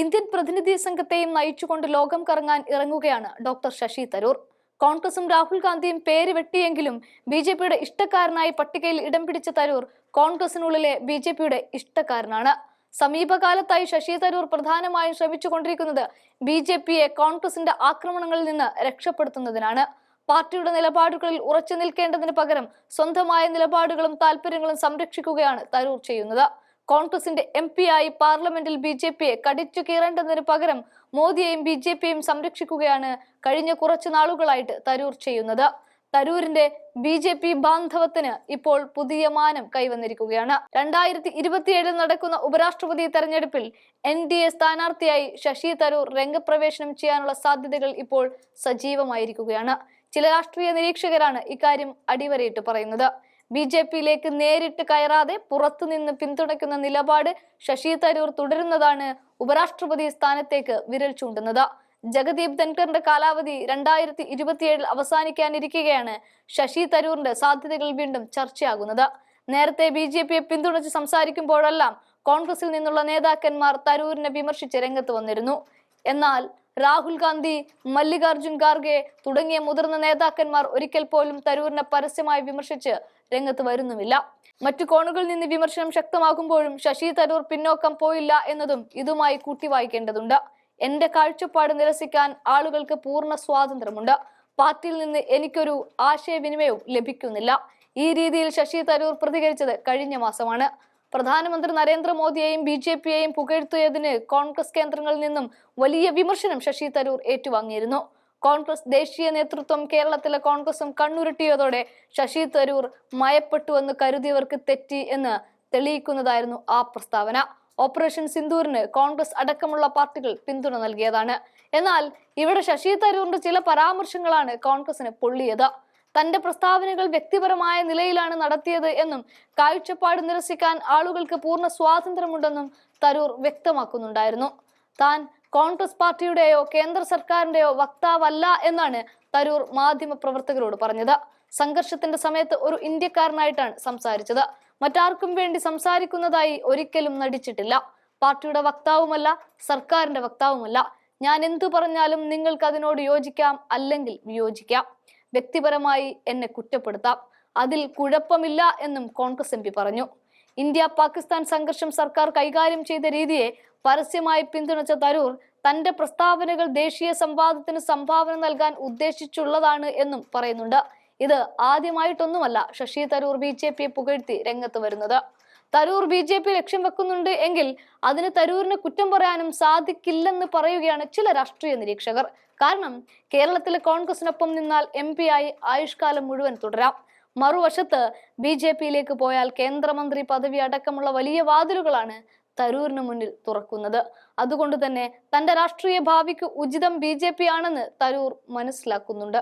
Indian പ്രതിനിധി സംഘത്തെയും നയിച്ചുകൊണ്ട് ലോകം കറങ്ങാൻ ഇറങ്ങുകയാണ് ഡോക്ടർ ശശി തരൂർ. കോൺഗ്രസും രാഹുൽ ഗാന്ധിയും പേര് വെട്ടിയെങ്കിലും ബി ജെ പിയുടെ ഇഷ്ടക്കാരനായി പട്ടികയിൽ ഇടം പിടിച്ച തരൂർ കോൺഗ്രസിനുള്ളിലെ ബി ജെ പിയുടെ ഇഷ്ടക്കാരനാണ്. സമീപകാലത്തായി ശശി തരൂർ പ്രധാനമായും ശ്രമിച്ചുകൊണ്ടിരിക്കുന്നത് ബി ജെ പിയെ കോൺഗ്രസിന്റെ ആക്രമണങ്ങളിൽ നിന്ന് രക്ഷപ്പെടുത്തുന്നതിനാണ്. പാർട്ടിയുടെ നിലപാടുകളിൽ ഉറച്ചു നിൽക്കേണ്ടതിന് പകരം സ്വന്തമായ നിലപാടുകളും താല്പര്യങ്ങളും സംരക്ഷിക്കുകയാണ് തരൂർ ചെയ്യുന്നത്. കോൺഗ്രസിന്റെ എം പി ആയി പാർലമെന്റിൽ ബി ജെ പിയെ കടിച്ചു കീറേണ്ടതിന് പകരം മോദിയെയും ബി ജെ പിയെയും സംരക്ഷിക്കുകയാണ് കഴിഞ്ഞ കുറച്ചു നാളുകളായിട്ട് തരൂർ ചെയ്യുന്നത്. തരൂരിന്റെ ബി ജെ പി ബാന്ധവത്തിന് ഇപ്പോൾ പുതിയ മാനം കൈവന്നിരിക്കുകയാണ്. രണ്ടായിരത്തി ഇരുപത്തിയേഴിൽ നടക്കുന്ന ഉപരാഷ്ട്രപതി തെരഞ്ഞെടുപ്പിൽ എൻ ഡി എ സ്ഥാനാർത്ഥിയായി ശശി തരൂർ രംഗപ്രവേശനം ചെയ്യാനുള്ള സാധ്യതകൾ ഇപ്പോൾ സജീവമായിരിക്കുകയാണ്. ചില രാഷ്ട്രീയ നിരീക്ഷകരാണ് ഇക്കാര്യം അടിവരയിട്ട് പറയുന്നത്. ബി ജെ പിയിലേക്ക് നേരിട്ട് കയറാതെ പുറത്തുനിന്ന് പിന്തുണയ്ക്കുന്ന നിലപാട് ശശി തരൂർ തുടരുന്നതാണ് ഉപരാഷ്ട്രപതി സ്ഥാനത്തേക്ക് വിരൽ ചൂണ്ടുന്നത്. ജഗദീപ് ധൻഖറിന്റെ കാലാവധി രണ്ടായിരത്തി ഇരുപത്തിയേഴിൽ അവസാനിക്കാനിരിക്കുകയാണ് ശശി തരൂറിന്റെ സാധ്യതകൾ വീണ്ടും ചർച്ചയാകുന്നത്. നേരത്തെ ബി ജെ പിയെ പിന്തുണച്ച് സംസാരിക്കുമ്പോഴെല്ലാം കോൺഗ്രസിൽ നിന്നുള്ള നേതാക്കന്മാർ തരൂരിനെ വിമർശിച്ച് രംഗത്ത് വന്നിരുന്നു. എന്നാൽ രാഹുൽ ഗാന്ധി മല്ലികാർജുൻ ഖാർഗെ തുടങ്ങിയ മുതിർന്ന നേതാക്കന്മാർ ഒരിക്കൽ പോലും തരൂരിനെ പരസ്യമായി വിമർശിച്ച് രംഗത്ത് വരുന്നുമില്ല. മറ്റു കോണുകളിൽ നിന്ന് വിമർശനം ശക്തമാകുമ്പോഴും ശശി തരൂർ പിന്നോക്കം പോയില്ല എന്നതും ഇതുമായി കൂട്ടി വായിക്കേണ്ടതുണ്ട് എന്റെ കാഴ്ചപ്പാട് നിരസിക്കാൻ ആളുകൾക്ക് പൂർണ സ്വാതന്ത്ര്യമുണ്ട്. പാർട്ടിയിൽ നിന്ന് എനിക്കൊരു ആശയവിനിമയവും ലഭിക്കുന്നില്ല. ഈ രീതിയിൽ ശശി തരൂർ പ്രതികരിച്ചത് കഴിഞ്ഞ മാസമാണ്. പ്രധാനമന്ത്രി നരേന്ദ്രമോദിയെയും ബി ജെ പിയെയും പുകഴ്ത്തിയതിന് കോൺഗ്രസ് കേന്ദ്രങ്ങളിൽ നിന്നും വലിയ വിമർശനം ശശി തരൂർ ഏറ്റുവാങ്ങിയിരുന്നു. കോൺഗ്രസ് ദേശീയ നേതൃത്വം കേരളത്തിലെ കോൺഗ്രസും കണ്ണുരുട്ടിയതോടെ ശശി തരൂർ മയപ്പെട്ടുവെന്ന് കരുതിയവർക്ക് തെറ്റി എന്ന് തെളിയിക്കുന്നതായിരുന്നു ആ പ്രസ്താവന. ഓപ്പറേഷൻ സിന്ദൂരിന് കോൺഗ്രസ് അടക്കമുള്ള പാർട്ടികൾ പിന്തുണ നൽകിയതാണ്. എന്നാൽ ഇവിടെ ശശി തരൂറിന്റെ ചില പരാമർശങ്ങളാണ് കോൺഗ്രസിന് പൊള്ളിയത്. തന്റെ പ്രസ്താവനകൾ വ്യക്തിപരമായ നിലയിലാണ് നടത്തിയത് എന്നും കാഴ്ചപ്പാട് നിരസിക്കാൻ ആളുകൾക്ക് പൂർണ സ്വാതന്ത്ര്യമുണ്ടെന്നും തരൂർ വ്യക്തമാക്കുന്നുണ്ടായിരുന്നു. താൻ കോൺഗ്രസ് പാർട്ടിയുടെയോ കേന്ദ്ര സർക്കാരിന്റെയോ വക്താവല്ല എന്നാണ് തരൂർ മാധ്യമ പ്രവർത്തകരോട് പറഞ്ഞത്. സംഘർഷത്തിന്റെ സമയത്ത് ഒരു ഇന്ത്യക്കാരനായിട്ടാണ് സംസാരിച്ചത്. മറ്റാർക്കും വേണ്ടി സംസാരിക്കുന്നതായി ഒരിക്കലും നടിച്ചിട്ടില്ല. പാർട്ടിയുടെ വക്താവുമല്ല സർക്കാരിന്റെ വക്താവുമല്ല. ഞാൻ എന്തു പറഞ്ഞാലും നിങ്ങൾക്ക് അതിനോട് യോജിക്കാം അല്ലെങ്കിൽ വിയോജിക്കാം. വ്യക്തിപരമായി എന്നെ കുറ്റപ്പെടുത്താം. അതിൽ കുഴപ്പമില്ല എന്നും കോൺഗ്രസ് എം പറഞ്ഞു. ഇന്ത്യ പാകിസ്ഥാൻ സംഘർഷം സർക്കാർ കൈകാര്യം ചെയ്ത രീതിയെ പരസ്യമായി പിന്തുണച്ച തരൂർ തന്റെ പ്രസ്താവനകൾ ദേശീയ സംവാദത്തിന് സംഭാവന നൽകാൻ ഉദ്ദേശിച്ചുള്ളതാണ് എന്നും പറയുന്നുണ്ട്. ഇത് ആദ്യമായിട്ടൊന്നുമല്ല ശശി തരൂർ ബി ജെ പിയെ പുകഴ്ത്തി രംഗത്ത് വരുന്നത്. തരൂർ ബി ജെ പി ലക്ഷ്യം വെക്കുന്നുണ്ട് എങ്കിൽ അതിന് തരൂരിന് കുറ്റം പറയാനും സാധിക്കില്ലെന്ന് പറയുകയാണ് ചില രാഷ്ട്രീയ നിരീക്ഷകർ. കാരണം കേരളത്തിലെ കോൺഗ്രസിനൊപ്പം നിന്നാൽ എം പി ആയി ആയുഷ്കാലം മുഴുവൻ തുടരാം. മറുവശത്ത് ബി ജെ പിയിലേക്ക് പോയാൽ കേന്ദ്രമന്ത്രി പദവി അടക്കമുള്ള വലിയ വാതിലുകളാണ് തരൂരിന് മുന്നിൽ തുറക്കുന്നത്. അതുകൊണ്ട് തന്നെ തന്റെ രാഷ്ട്രീയ ഭാവിക്ക് ഉചിതം ബി ആണെന്ന് തരൂർ മനസ്സിലാക്കുന്നുണ്ട്.